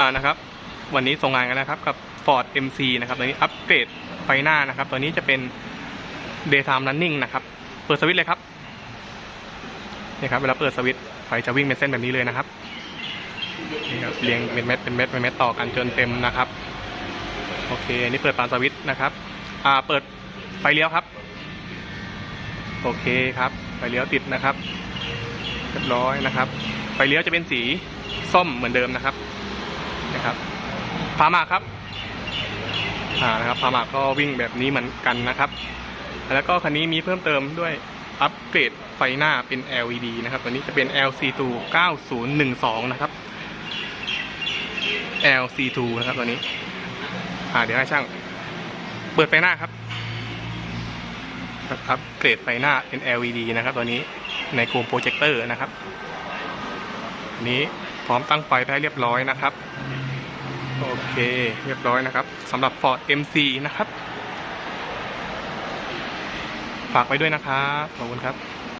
อ่านะครับวันนี้ส่งงานกันนะครับกับ Ford MC นะครับตัวนี้อัปเกรดไฟหน้านะครับตัวนี้จะเป็น daytime running นะครับ เปิดสวิตช์เลยครับนี่ครับเวลาเปิดสวิตช์ไฟจะวิ่งเป็นเส้นแบบนี้เลยนะครับนี่ครับเรียงเป็นเม็ดเป็นเม็ดเป็นเม็ดต่อกันจนเต็มนะครับโอเคอันนี้เปิดปานสวิตช์นะครับอ่าเปิดไฟเลี้ยวครับ โอเคครับไฟเลี้ยวติดนะครับเรียบร้อยนะครับ ไฟเลี้ยวจะเป็นสีส้มเหมือนเดิมนะครับ นะครับพามาครับอ่านะครับพามาก็วิ่งแบบนี้เหมือนกันนะครับ แล้วก็คันนี้มีเพิ่มเติมด้วยอัปเกรดไฟหน้าเป็น LED นะครับตัวนี้จะเป็น LC2 9012 นะครับ LC2 นะครับตัวนี้อ่าเดี๋ยวให้ช่าง เปิดไฟหน้าครับอัปเกรดไฟหน้าเป็น LED นะครับตัวนี้ในโคมโปรเจคเตอร์นะครับนี้ พร้อมตั้งไฟได้เรียบร้อยนะครับ โอเคเรียบร้อยนะครับสำหรับ Ford MC นะครับ ฝากไว้ด้วยนะครับขอบคุณครับ